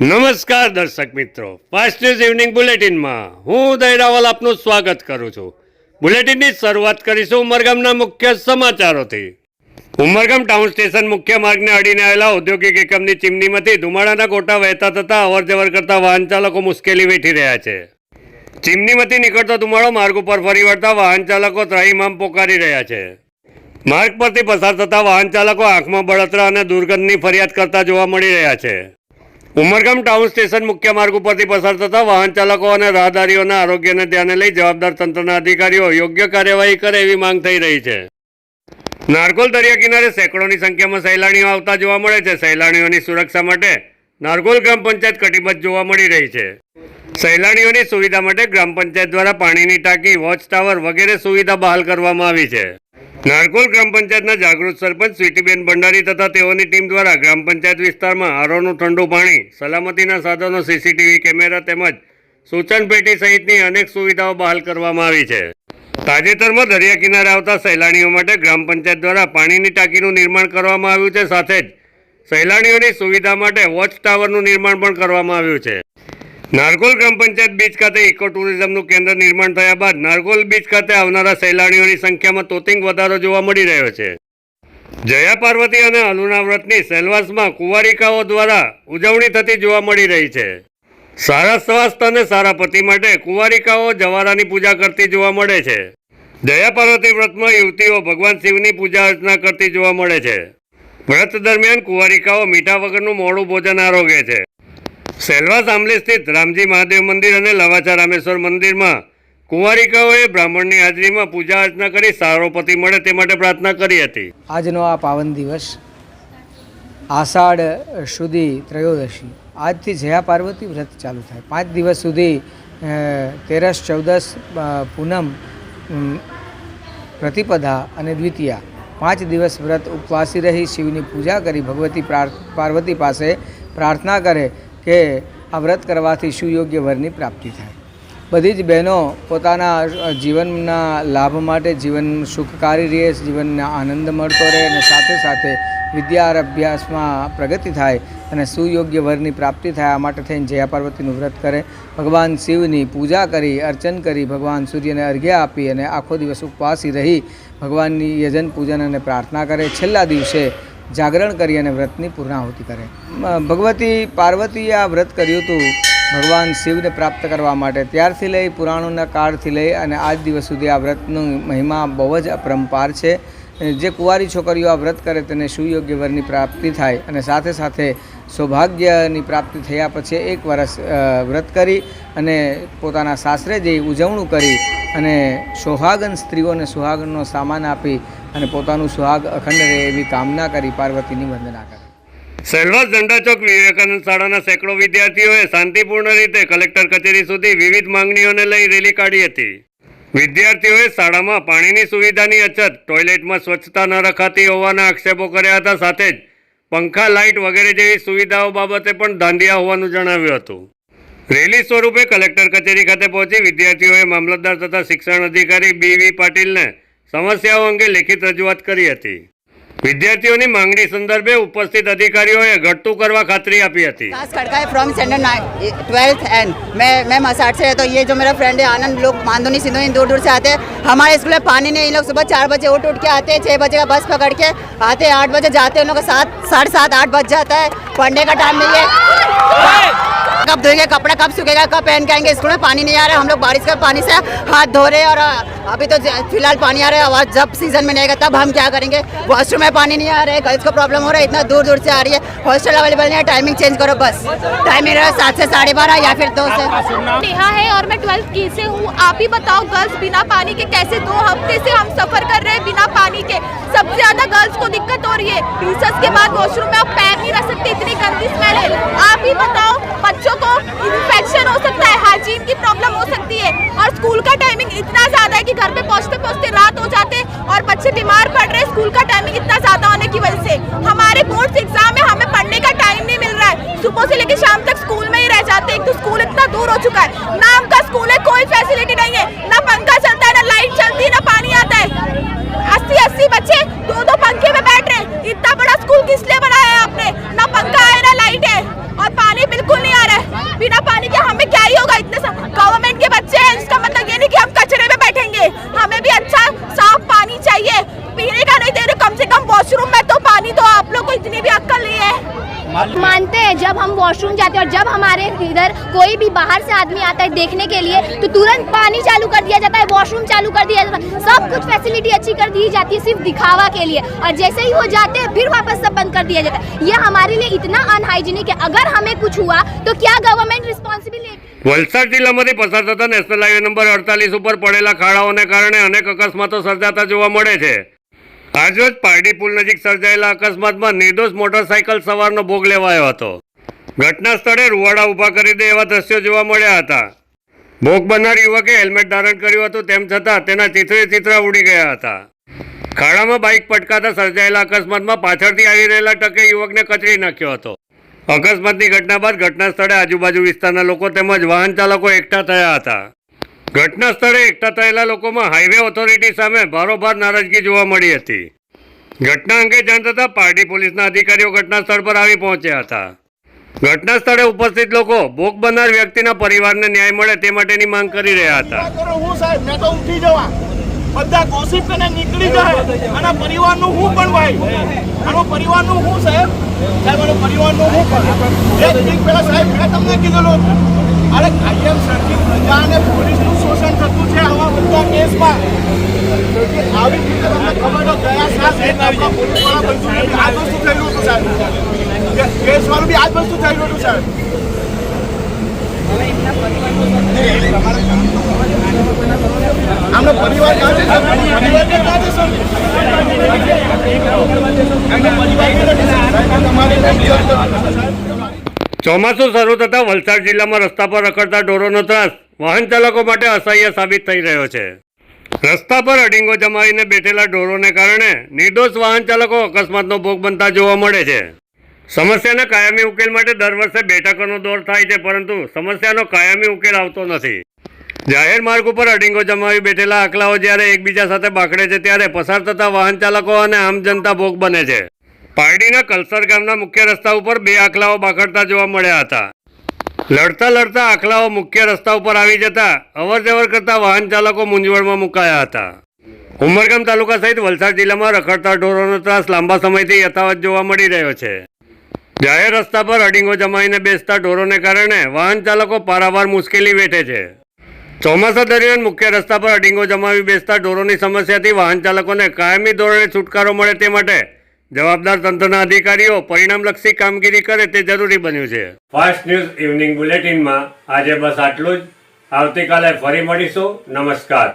નમસ્કાર દર્શક મિત્રો. ફાસ્ટ ન્યૂઝ ઇવનિંગ બુલેટિનમાં હું ઉદય રાવલ આપનું સ્વાગત કરું છું. બુલેટિનની શરૂઆત કરીશું ઉમરગામના મુખ્ય સમાચારોથી. ઉમરગામ ટાઉન સ્ટેશન મુખ્ય માર્ગને અડીને આવેલા ઔદ્યોગિક એકમની ચીમનીમાંથી ધુમાડાના ગોટા વહેતા થતા અવરજવર કરતા વાહન ચાલકો મુશ્કેલી વેઠી રહ્યા છે. ચીમનીમાંથી નીકળતો ધુમાડો માર્ગ ઉપર ફરી વળતા વાહન ચાલકો ત્રાહીમામ પોકારી રહ્યા છે. માર્ગ પરથી પસાર થતા વાહન ચાલકો આંખમાં બળતરા અને દુર્ગંધની ફરિયાદ કરતા જોવા મળી રહ્યા છે. ઉમરગામ ટાઉન સ્ટેશન મુખ્ય માર્ગ ઉપરથી પસાર થતા વાહન ચાલકો અને રાહદારીઓના આરોગ્યને ધ્યાને લઈ જવાબદાર તંત્રના અધિકારીઓ યોગ્ય કાર્યવાહી કરે એવી માંગ થઈ રહી છે. નારગોલ દરિયા કિનારે સેંકડોની સંખ્યામાં સહેલાણીઓ આવતા જોવા મળે છે. સહેલાણીઓની સુરક્ષા માટે નારગોલ ગ્રામ પંચાયત કટિબદ્ધ જોવા મળી રહી છે. સહેલાણીઓની સુવિધા માટે ગ્રામ પંચાયત દ્વારા પાણીની ટાંકી, વોચ ટાવર વગેરે સુવિધા બહાલ કરવામાં આવી છે. નારગોલ ગ્રામ પંચાયતના જાગૃત સરપંચ સ્વીટીબેન ભંડારી તથા તેઓની ટીમ દ્વારા ગ્રામ પંચાયત વિસ્તારમાં આરોનું ઠંડુ પાણી, સલામતીના સાધનો સીસીટીવી કેમેરા તેમજ સૂચન પેટી સહિતની અનેક સુવિધાઓ બહાલ કરવામાં આવી છે. તાજેતરમાં દરિયા કિનારે આવતા સહેલાણીઓ માટે ગ્રામ પંચાયત દ્વારા પાણીની ટાંકીનું નિર્માણ કરવામાં આવ્યું છે. સાથે જ સહેલાણીઓની સુવિધા માટે વોચ ટાવરનું નિર્માણ પણ કરવામાં આવ્યું છે. નારગોલ ગ્રામ પંચાયત બીચ ખાતે ઇકો ટુરિઝમનું કેન્દ્ર નિર્માણ થયા બાદ નારગોલ બીચ ખાતે આવનારા સહેલાણીઓની સંખ્યામાં તોતિંગ વધારો જોવા મળી રહ્યો છે. જયા પાર્વતી અને અલુના વ્રતની સેલવાસમાં કુંવારિકાઓ દ્વારા ઉજવણી થતી જોવા મળી રહી છે. સારા સ્વાસ્થ્ય અને સારા પતિ માટે કુંવારિકાઓ જવારાની પૂજા કરતી જોવા મળે છે. જયા પાર્વતી વ્રતમાં યુવતીઓ ભગવાન શિવની પૂજા અર્ચના કરતી જોવા મળે છે. વ્રત દરમિયાન કુંવારિકાઓ મીઠા વગરનું મોડું ભોજન આરોગે છે. સેલવાસ આંબલી સ્થિત રામજી મહાદેવ મંદિર અને લવાચા રામેશ્વર મંદિરમાં કુંવારિકાઓએ બ્રાહ્મણની હાજરીમાં પૂજા અર્ચના કરી સારો પતિ મળે તે માટે પ્રાર્થના કરી હતી. આજનો આ પાવન દિવસ આષાઢ સુધી ત્રયોદશી, આજથી જયા પાર્વતી વ્રત ચાલુ થાય. પાંચ દિવસ સુધી તેરસ, ચૌદસ પૂનમ પ્રતિપદા અને દ્વિતીયા પાંચ દિવસ વ્રત ઉપવાસી રહી શિવની પૂજા કરી ભગવતી પાર્વતી પાસે પ્રાર્થના કરે કે આ વ્રત કરવાથી સુયોગ્ય વરની પ્રાપ્તિ થાય? બધી જ બહેનો પોતાના જીવનના લાભ માટે જીવન સુખકારી રહે, જીવનને આનંદ મળતો રહે અને સાથે સાથે વિદ્યા અભ્યાસમાં પ્રગતિ થાય અને સુયોગ્ય વરની પ્રાપ્તિ થાય આ માટે થઈને જયા પાર્વતીનું વ્રત કરે. ભગવાન શિવની પૂજા કરી, અર્ચન કરી, ભગવાન સૂર્યને અર્ઘ્ય આપી અને આખો દિવસ ઉપવાસી રહી ભગવાનની યજન પૂજન અને પ્રાર્થના કરે. છેલ્લા દિવસે જાગરણ કરી અને વ્રતની પૂર્ણાહુતિ કરે. ભગવતી પાર્વતીએ આ વ્રત કર્યું હતું ભગવાન શિવને પ્રાપ્ત કરવા માટે. ત્યારથી લઈ પુરાણોના કાળથી લઈ અને આજ દિવસ સુધી આ વ્રતનું મહિમા બહુ જ અપરંપાર છે. જે કુંવારી છોકરીઓ આ વ્રત કરે તેને સુયોગ્ય વરની પ્રાપ્તિ થાય અને સાથે સાથે સૌભાગ્યની પ્રાપ્તિ થયા પછી એક વર્ષ વ્રત કરી અને પોતાના સાસરે જઈ ઉજવણું કરી અને સુહાગન સ્ત્રીઓને સુહાગનનો સામાન આપી અને પોતાનું સુહાગ અખંડ રહે એવી કામના કરી પાર્વતીની વંદના કરી. સેલવાસ ઝંડા ચોક વિવેકાનંદ શાળાના સેંકડો વિદ્યાર્થીઓએ શાંતિપૂર્ણ રીતે કલેક્ટર કચેરી સુધી વિવિધ માંગણીઓને લઈ રેલી કાઢી હતી. વિદ્યાર્થીઓએ શાળામાં પાણીની સુવિધાની અછત, ટોયલેટમાં સ્વચ્છતા ન રખાતી હોવાના આક્ષેપો કર્યા હતા, સાથે જ પંખા, લાઇટ વગેરે જેવી સુવિધાઓ બાબતે પણ ધાંધિયા હોવાનું જણાવ્યું હતું. રેલી સ્વરૂપે કલેક્ટર કચેરી ખાતે પહોંચી વિદ્યાર્થીઓએ મામલતદાર તથા શિક્ષણ અધિકારી બી વી પાટીલને સમસ્યાઓ અંગે લેખિત રજૂઆત કરી હતી વિદ્યાર્થીઓની માંગણી સંદર્ભે ઉપસ્થિત અધિકારીઓએ ઘટતું કરવા ખાતરી આપી હતી क्लास खड़का है फ्रॉम स्टैंडर्ड ट्वेल्थ एंड मैं मैं मसाट से है तो ये जो मेरा फ्रेंड है आनंद लोग मांदोनी सिंधोनी दूर दूर से आते हैं हमारे स्कूल में पानी नहीं इन लोग सुबह चार बजे उठ उठ के आते हैं छः बजे का बस पकड़ के आते हैं आठ बजे जाते हैं उन लोग का सात साढ़े सात आठ बज जाता है पढ़ने का टाइम नहीं है कब धोएँगे कपड़ा कब सूखेगा कब पहन के आएँगे? स्कूल में पानी नहीं आ रहा है हम लोग बारिश का पानी से हाथ धो रहे हैं और अभी तो फ़िलहाल पानी आ रहा है और जब सीज़न में नहीं आएगा तब हम क्या करेंगे? वॉशरूम में पानी नहीं आ रहा है गर्ल्स को प्रॉब्लम हो रहा है इतना दूर दूर से आ रही है। हॉस्टल अवेलेबल नहीं है टाइमिंग चेंज करो बस। टाइमिंग रहा सात से साढ़े बारह या फिर दो से। नेहा है और मैं ट्वेल्थ की से हूँ। आप ही बताओ गर्ल्स बिना पानी के कैसे दो हफ़्ते से हम सफ़र कर रहे हैं बिना पानी के? सबसे ज़्यादा गर्ल्स को दिक्कत हो रही है। रिसर्च के बाद वॉशरूम में आप पैर नहीं रख सकते इतनी गंदी स्मेल है। आप ही बताओ बच्चों को दूर हो चुका है। नाम का स्कूल है, कोई फैसिलिटी नहीं है। ना पंखा चलता है, ना लाइट चलती है, ना पानी आता है। अस्सी अस्सी बच्चे दो दो पंखे में बैठ रहे हैं। इतना बड़ा स्कूल किस लिए बनाया है आपने? ना पंखा है ना लाइट है। और पानी बिल्कुल नहीं आ रहा है। बिना पानी के हमें क्या ही होगा इतने गवर्नमेंट के बच्चे हैं, इसका मतलब ये नहीं कि हम कचरे में बैठेंगे। हमें भी अच्छा साफ़ पानी चाहिए। पीने का नहीं दे रहे, कम से कम वॉशरूम में तो पानी तो आप लोग को इतनी भी अक्कल नहीं है। मान जब हम वॉशरूम जाते हैं और जब हमारे इधर कोई भी बाहर से आदमी आता है देखने के लिए तो तुरंत पानी चालू कर दिया जाता है वॉशरूम चालू कर दिया जाता है सब कुछ फैसिलिटी अच्छी कर दी जाती है सिर्फ दिखावा के लिए और जैसे ही वो जाते हैं फिर वापस सब बंद कर दिया जाता है ये हमारे लिए इतना अनहाइजीनिक है अगर हमें कुछ हुआ तो क्या गवर्नमेंट रिस्पॉन्सिबिलिटी વલસાડ જિલ્લામાંથી પસાર થતા નેશનલ હાઈવે નંબર અડતાલીસ ઉપર પડેલા ખાડાઓને કારણે અનેક અકસ્માતો સર્જાતા જોવા મળે છે આજરોજ પારડી પુલ નજીક સર્જાયેલા અકસ્માતમાં નિર્દોષ મોટરસાયકલ સવારનો ભોગ લેવાયો હતો. ઘટના સ્થળે રૂવાડા ઊભા કરી દે એવા દ્રશ્યો જોવા મળ્યા હતા. ભોગ બનનાર યુવકે હેલ્મેટ ધારણ કર્યું હતું, તેમ છતાં તેના ચિત્રે ચિત્રા ઉડી ગયા હતા. ખાડામાં બાઇક પટકાતા સર્જાયેલા અકસ્માતમાં પાછળથી આવી રહેલા ટકે યુવકને કચડી નાખ્યો હતો. અકસ્માતની ઘટના બાદ ઘટના સ્થળે આજુબાજુ વિસ્તારના લોકો તેમજ વાહન ચાલકો એકઠા થયા હતા. ઘટના સ્થળે એકઠા થયેલા લોકોમાં હાઈવે ઓથોરિટી સામે ભારોભાર નારાજગી જોવા મળી હતી. ઘટના અંગે જાણ થતાં પાર્ટી પોલીસના અધિકારીઓ ઘટના સ્થળ પર આવી પહોંચ્યા હતા. ઘટના સ્થળે ઉપસ્થિત લોકો ભોગ બનનાર વ્યક્તિના પરિવારને ન્યાય મળે તે માટેની માંગ કરી રહ્યા હતા. પરિવારનું હું પણ ભાઈ? પરિવારનું હું સાહેબ? પરિવારનું હું પણ એક પોલીસનું શોષણ થતું છે આવા બધા કેસમાં? આવી રીતે તમને ખબર તો એક આપણા પોલીસવાળા બનતું આ વસ્તુ થયેલું હતું સાહેબ. કેસવાળું બી આ જ વસ્તુ થયેલું હતું સાહેબ. આમનો પરિવાર ક્યાં છે પરિવાર ક્યાં છે સર? ક્યાં તમારે. ચોમાસું શરૂ થતાં વલસાડ જિલ્લામાં રસ્તા પર રખડતા ઢોરોનો ત્રાસ. વાહન ચાલકો માટે અસહ્ય સાબિત થઈ રહ્યો છે. રસ્તા પર અડીંગો જમાવીને બેઠેલા ઢોરોને કારણે નિર્દોષ વાહન ચાલકો અકસ્માતનો ભોગ બનતા જોવા મળે છે. સમસ્યાના કાયમી ઉકેલ માટે દર વર્ષે બેઠકોનો દોર થાય છે, પરંતુ સમસ્યાનો કાયમી ઉકેલ આવતો નથી. જાહેર માર્ગ ઉપર અડીંગો જમાવી બેઠેલા આખલાઓ જ્યારે એકબીજા સાથે બાકડે છે, ત્યારે પસાર થતા વાહન ચાલકો અને આમ જનતા ભોગ બને છે. પારડીના કલસર ગામના મુખ્ય રસ્તા ઉપર બે આખલાઓ બાકડતા જોવા મળ્યા હતા. લડતા લડતા આખલાઓ મુખ્ય રસ્તા ઉપર આવી જતા અવર જવર કરતા વાહન ચાલકો મૂંઝવણમાં મુકાયા હતા. ઉમરગામ તાલુકા સહિત વલસાડ જિલ્લામાં રખડતા ઢોરોનો ત્રાસ લાંબા સમયથી યથાવત જોવા મળી રહ્યો છે. જાહેર રસ્તા પર અડીંગો જમાવીને બેસતા ઢોરોને કારણે વાહન ચાલકો પારાવાર મુશ્કેલી વેઠે છે. ચોમાસા દરમિયાન મુખ્ય રસ્તા પર અડીંગો જમાવી બેસતા ઢોરોની સમસ્યાથી વાહન ચાલકોને કાયમી ધોરણે છુટકારો મળે તે માટે જવાબદાર તંત્રના અધિકારીઓ પરિણામલક્ષી કામગીરી કરે તે જરૂરી બન્યું છે. ફાસ્ટ ન્યૂઝ ઇવનિંગ બુલેટિનમાં આજે બસ આટલું જ. આવતીકાલે ફરી મળીશું. નમસ્કાર.